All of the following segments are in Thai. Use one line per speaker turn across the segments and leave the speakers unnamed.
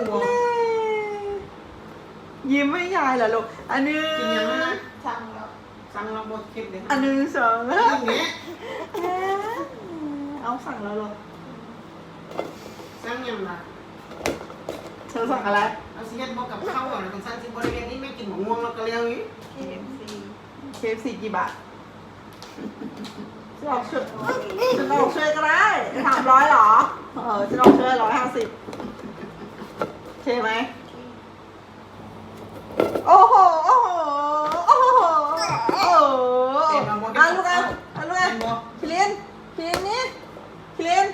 หัว
ยิ้มให้ยายเหรอลูกอันหนึง
กินยังไงนะ
สั่งแล้ว
สั่งเราบดคลิปเลย
อันหนึ่งสอง
อ
แล้ว
ย่างเงี้ย
เอาสั่งแล้วเหรอ
สั่งยังล่ะ
เธอสั่งอะไร
เอาสิเฮ็ดบอกกับข้าวอะแล้วกันสั่งสิบริเวณนี้ไม่กินหมูม่วงแล้วก็เลี้ยงนี้
KFC
เคฟสี่กี่บาทฉันออกช่วยฉันออกช่วยก็ได้สามร้อยเหรอ เออฉันออกช่วยร้อยห้าสิบโอ เคไหมโอ้โห โอ้โห โอ้โห โอ้โหอะลูกอะอ่ลูกอะ
เป็นบ่
คิรินคิรินนี่คิริน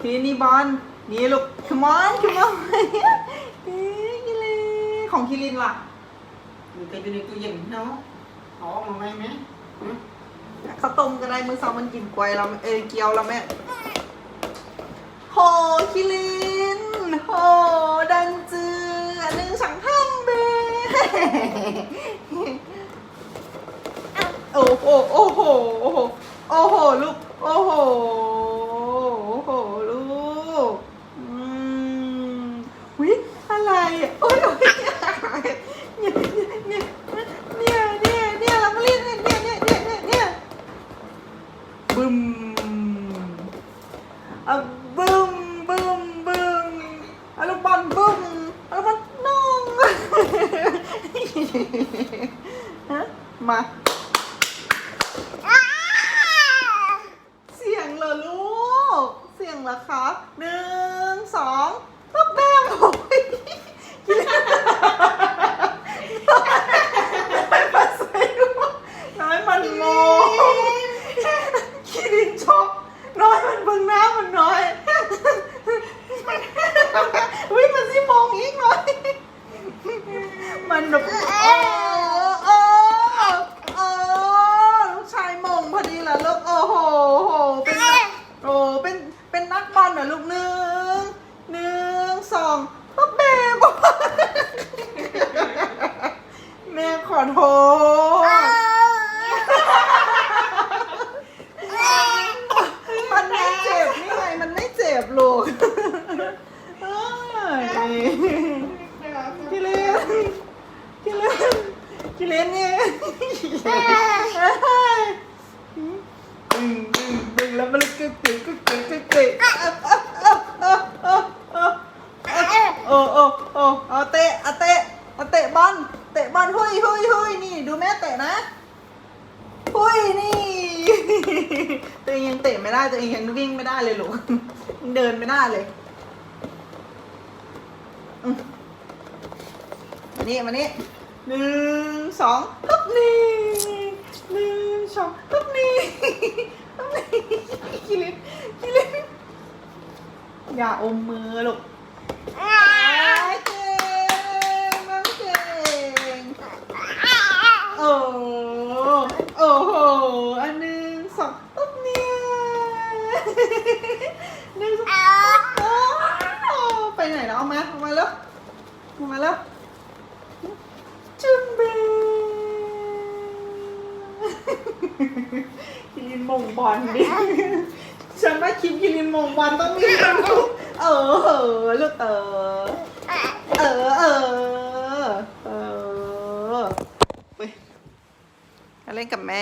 คิรินนี่บอลนี่ลูก come on come on คิรินของคิรินล่ะ
มันจะอยู่ในตู้เย็นเนาะเอาออกมาไหมไหมหือ
ข้าต้มก็ได้มือสองมันกินกวยเราเอยเกี๊ยวเราแม่โหคิริน โอ้โหโอ้โหโอ้โหโอ้โหลูกโอ้โหโอ้โหลูกอืมวิอะไรโอ้ยเนี่ยเนี่ยเนี่ยเนี่ยเนี่ยเรามาเล่นเนี่ยเนี่ยเนี่ยเนี่ยเนี่ยบึมอะบึมบึมบึมเอาลูกบอลบึมเอาลูกบอลน้อง ฮะมา เสียงเหรอลูก เสียงเหรอคะหนึ่งสองปั๊บแบมโอ้ยกินน้อยมันใส่ลูกน้อยมันโมคิรินช็อกน้อยมันเบิ่งหน้ามันน้อยอุ้ยมันสิมองอีกหน่อย มันแบบโอ้โอ้โอ้ลูกชายมงพอดีเหรอลูกโอ้โหโหเป็นนักโอ้เป็นเป็นนักบอลเหรอลูกหนึ่งหนึ่งสองปั๊บเบมแม่ขอโทษมันไม่เจ็บนี่ไงมันไม่เจ็บลูกเอ้ย กิเลนกิเลนิเลนเนี่ยดึงดึงดึงแล้วมันก็กึกกึกกึกกึกกึกโอ้โอ้โอ้เอาเตะเอาเตะเอาเตะบอลเตะบอลหุยหุยหุยนี่ดูแม่เตะนะหุยนี่ ตัวเองยังเตะไม่ได้ตัวเองยังวิ่งไม่ได้เลยลูกเดินไม่ได้เลยมมานี่มานี่ หนึ่งสองปึ๊บนี่หนึ่งสองปึ๊บนี่ปึ๊บนี่กิลินกิลินอย่าอมมือลูกอ้ายเก่งน้องเก่งโอ้โอ้โหอันหนึ่งสองปึ๊บเนี่ยหนึ่งสองโอ้ไปไหนแล้วเอามาเอามาแล้วเอามาแล้ว จุนเบคิรินมงบอลดิฉันว่าคลิปคิรินมงบอลต้องมีลูกเออเออลูกเออเออเออเออไปเล่นกับแม่